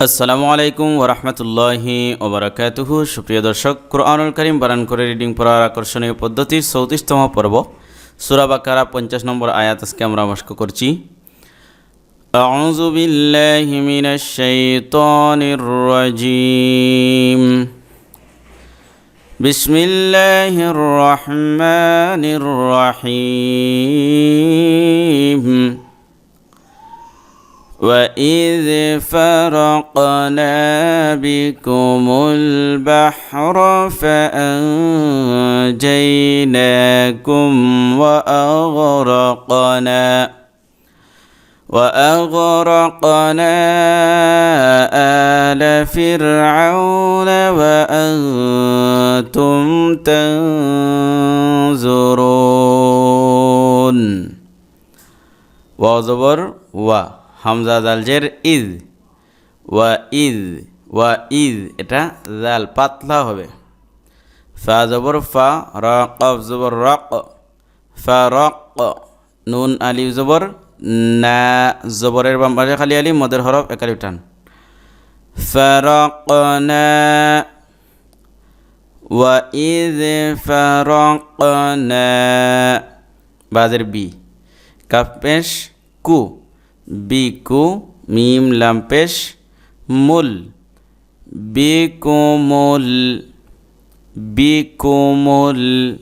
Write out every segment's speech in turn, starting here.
আসসালামু আলাইকুম ওরহমতুল্লাহি ওবরাকাতুহু সুপ্রিয় দর্শক কোরআনুল করিম বারান করে রিডিং পড়ার আকর্ষণীয় পদ্ধতির চৌত্রিশতম পর্ব সুরা বাকারা পঞ্চাশ নম্বর আয়াত আজকে আমরা মস্ক করছি أعوذ بالله من الشيطان الرجيم بسم الله الرحمن الرحيم وإذ فرقنا بكم البحر فأنجيناكم وأغرقنا وأغرقنا آل فرعون وأنتم تنظرون. وظبر و হামজা জালজের ইদ ওয়া ইদ ওয়া ইদ এটা জাল পাতলা হবে ফা জবর ফা র কফ জবর রক ফা রক নুন আলিফ জবর না জবরের বাম পাশে খালি আলিফ মদের হরফ একালি টান فرقنا وإذ فرقنا বাজের বি কাফ পেশ কু বি কু মিম লাম পেশ মুল। বিকুমুল। বিকুমুল।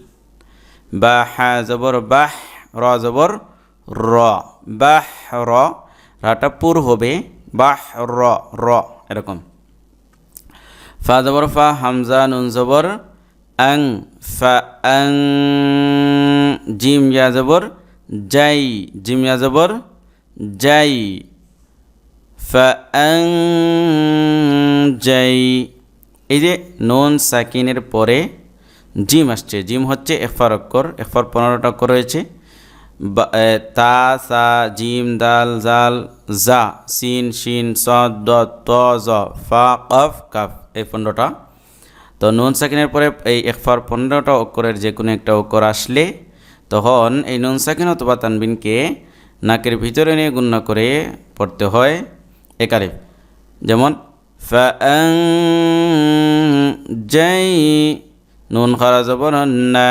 বা হা, জবর, বাহ, র, জবর, র। বাহ, র, রাটা পুর হবে। বাহ, র র, এরকম। ফা, জবর, ফা, হামজা, নুন, জবর, আং, ফা, আং, জিম, ইয়া, জবর যাই জিম, ইয়া, জবর যাই যাই এই যে নন সাকিনের পরে জিম আসছে। জিম হচ্ছে এফার অক্ষর এফার পনেরোটা অক্ষর রয়েছে। তা, সা, জিম, দাল, জাল, জা, সিন, শিন স দ ত, জ, ফা, কফ, কাফ এই পনেরোটা। তো নুন সাকিনের পরে এই একফার পনেরোটা অক্ষরের যে কোনো একটা অক্ষর আসলে তখন এই নুন সাকিন অথবা তানবিনকে নাকের ভিতরে নিয়ে গুণনা করে পড়তে হয় একারে যেমন ফাং যাই নুন খারা জবর না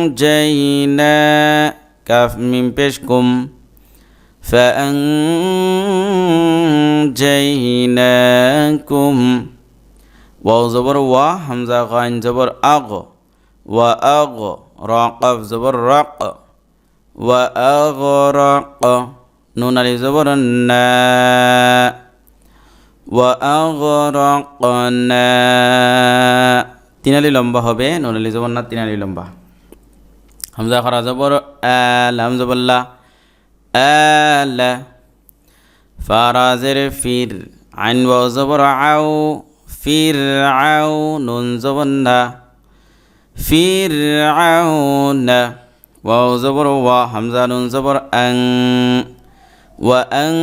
فأنجينا كاف من بشكم فأنجيناكم واو زبر وا همزة غين زبر أغ وأغ রাকাব জবর রাক ওয়া আগরাক নুন আলিফ জবর না ওয়া আগরাকনা তিনালি লম্বা হবে, নুন আলিফ জবর না তিনালি লম্বা। হামজা খরা জবর আল হামজাবল্লা আল। ফারাজের ফির আইন ওয়া জবর আউ ফির আউ নুন জবর জবর ওয়া হামজা নুন জবর আং ওয়া আং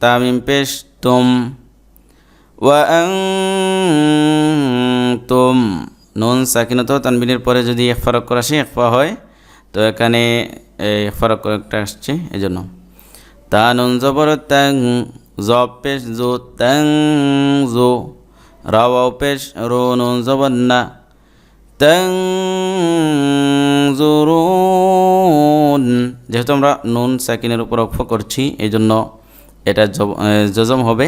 তামিম পেশ তুম ওয়াংতুম নুন সাকিনত তানবিনের পরে যদি এক ফারক করা আসে একফা হয় তো এখানে এই ফারক একটা আসছে জন্য তা নুন জবর তাং জ পেশ জো তাং জো রাওয়াও পেশ রো নুন জবর না তাং জুরুন যেহেতু আমরা নুন সাকিনের উপর অক্ষ করছি এই জন্য এটা জজম হবে।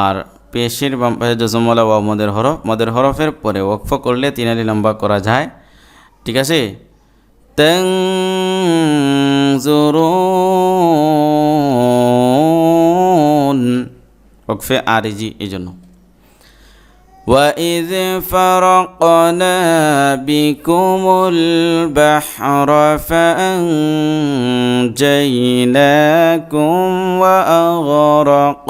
আর পেশের বাম পাশে জজমওয়ালা ওয়া মদের হরফ। মদের হরফের পরে ওকফ করলে তিনালি লম্বা করা যায়। ঠিক আছে? তেং ওকফে আর ইজি এই জন্য وإذ فرقنا بكم البحر فأنجيناكم وأغرقنا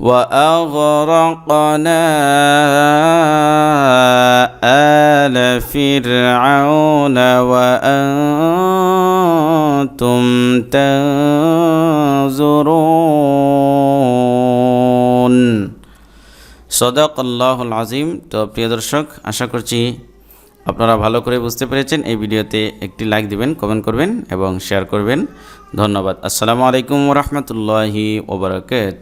وأغرقنا آل فرعون وأنتم تنظرون সদক আল্লাহুল আজিম। তো প্রিয় দর্শক, আশা করছি আপনারা ভালো করে বুঝতে পেরেছেন। এই ভিডিওতে একটি লাইক দিবেন কমেন্ট করবেন এবং শেয়ার করবেন। ধন্যবাদ। আসসালামু আলাইকুম রহমতুল্লাহি ওবরাকাত